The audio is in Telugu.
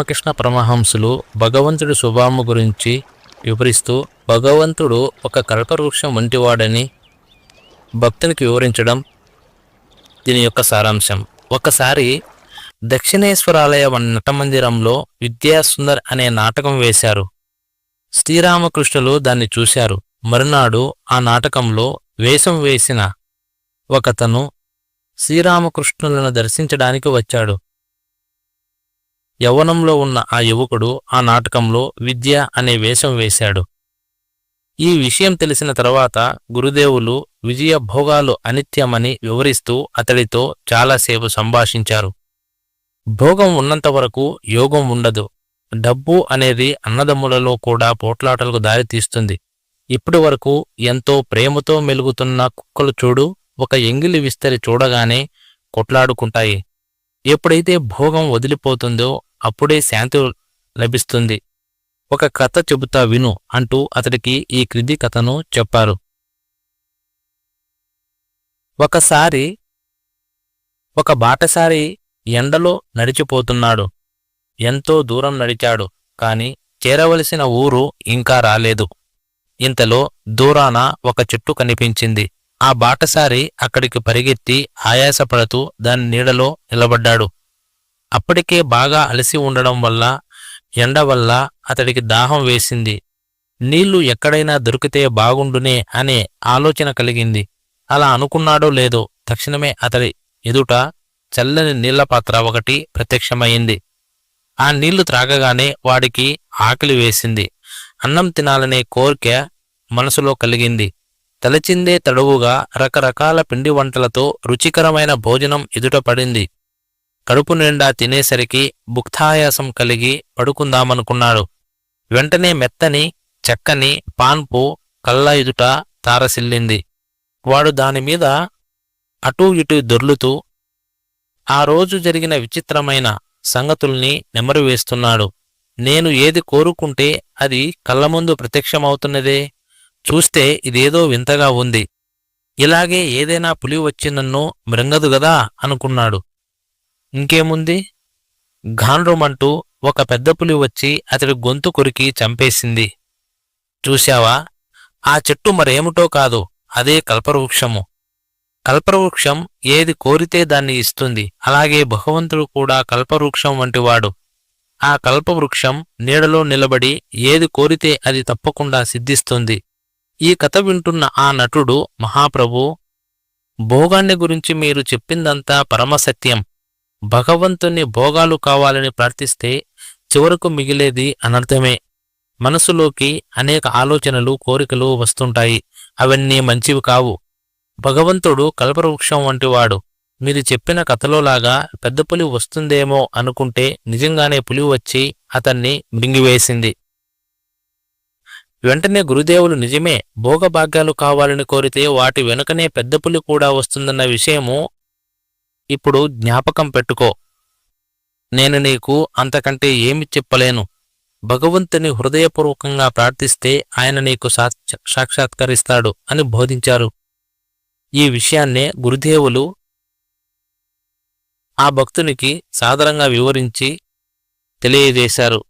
రామకృష్ణ పరమహంసులు భగవంతుడి స్వభావం గురించి వివరిస్తూ భగవంతుడు ఒక కల్పవృక్షం వంటివాడని భక్తునికి వివరించడం దీని యొక్క సారాంశం. ఒకసారి దక్షిణేశ్వరాలయ నటమందిరంలో విద్యాసుందర్ అనే నాటకం వేశారు. శ్రీరామకృష్ణులు దాన్ని చూశారు. మరునాడు ఆ నాటకంలో వేషం వేసిన ఒకతను శ్రీరామకృష్ణులను దర్శించడానికి వచ్చాడు. యవ్వనంలో ఉన్న ఆ యువకుడు ఆ నాటకంలో విద్య అనే వేషం వేశాడు. ఈ విషయం తెలిసిన తర్వాత గురుదేవులు విజయ భోగాలు అనిత్యమని వివరిస్తూ అతడితో చాలాసేపు సంభాషించారు. భోగం ఉన్నంత వరకు యోగం ఉండదు. డబ్బు అనేది అన్నదమ్ములలో కూడా పోట్లాటలకు దారితీస్తుంది ఇప్పటి వరకు ఎంతో ప్రేమతో మెలుగుతున్న కుక్కలు చూడు ఒక ఎంగిలి విస్తరి చూడగానే కొట్లాడుకుంటాయి. ఎప్పుడైతే భోగం వదిలిపోతుందో అప్పుడే శాంతి లభిస్తుంది. ఒక కథ చెబుతా విను అంటూ అతడికి ఈ క్రింది కథను చెప్పారు. ఒకసారి ఒక బాటసారి ఎండలో నడిచిపోతున్నాడు. ఎంతో దూరం నడిచాడు కాని చేరవలసిన ఊరు ఇంకా రాలేదు. ఇంతలో దూరాన ఒక చెట్టు కనిపించింది. ఆ బాటసారి అక్కడికి పరిగెత్తి ఆయాసపడుతూ దాని నీడలో నిలబడ్డాడు. అప్పటికే బాగా అలసి ఉండడం వల్ల ఎండ వల్ల అతడికి దాహం వేసింది. నీళ్ళు ఎక్కడైనా దొరికితే బాగుండునే అనే ఆలోచన కలిగింది. అలా అనుకున్నాడో లేదో తక్షణమే అతడి ఎదుట చల్లని నీళ్ళ పాత్ర ఒకటి ప్రత్యక్షమైంది. ఆ నీళ్ళు త్రాగగానే వాడికి ఆకలి వేసింది. అన్నం తినాలనే కోరిక మనసులో కలిగింది. తలచిందే తడువుగా రకరకాల పిండి వంటలతో రుచికరమైన భోజనం ఎదుట పడింది. కడుపు నిండా తినేసరికి భుక్తాయాసం కలిగి పడుకుందామనుకున్నాడు. వెంటనే మెత్తని చెక్కని పాన్పు కళ్ళ ఎదుట తారసిల్లింది. వాడు దానిమీద అటూ ఇటూ దొర్లుతూ ఆ రోజు జరిగిన విచిత్రమైన సంగతుల్ని నెమరువేస్తున్నాడు. నేను ఏది కోరుకుంటే అది కళ్ళ ముందు ప్రత్యక్షమవుతున్నదే. చూస్తే ఇదేదో వింతగా ఉంది. ఇలాగే ఏదైనా పులి వచ్చి నన్ను మృంగదు గదా అనుకున్నాడు. ఇంకేముంది? ఘాన్రుమంటూ ఒక పెద్ద పులి వచ్చి అతడి గొంతు కొరికి చంపేసింది. చూశావా? ఆ చెట్టు మరేమిటో కాదు అదే కల్పవృక్షము. కల్పవృక్షం ఏది కోరితే దాన్ని ఇస్తుంది అలాగే భగవంతుడు కూడా కల్పవృక్షం వంటివాడు. ఆ కల్పవృక్షం నీడలో నిలబడి ఏది కోరితే అది తప్పకుండా సిద్ధిస్తుంది. ఈ కథ వింటున్న ఆ నటుడు మహాప్రభు భోగాన్ని గురించి మీరు చెప్పిందంతా పరమసత్యం. భగవంతుని భోగాలు కావాలని ప్రార్థిస్తే చివరకు మిగిలేది అనర్థమే. మనసులోకి అనేక ఆలోచనలు కోరికలు వస్తుంటాయి. అవన్నీ మంచివి కావు. భగవంతుడు కల్పవృక్షం వంటివాడు. మీరు చెప్పిన కథలోలాగా పెద్ద పులి వస్తుందేమో అనుకుంటే నిజంగానే పులి వచ్చి అతన్ని మింగివేసింది. వెంటనే గురుదేవులు నిజమే భోగభాగ్యాలు కావాలని కోరితే వాటి వెనుకనే పెద్ద పులి కూడా వస్తుందన్న విషయము ఇప్పుడు జ్ఞాపకం పెట్టుకో. నేను నీకు అంతకంటే ఏమి చెప్పలేను. భగవంతుని హృదయపూర్వకంగా ప్రార్థిస్తే ఆయన నీకు సాక్షాత్కరిస్తాడు అని బోధించారు. ఈ విషయాన్నే గురుదేవులు ఆ భక్తునికి సాదరంగా వివరించి తెలియజేశారు.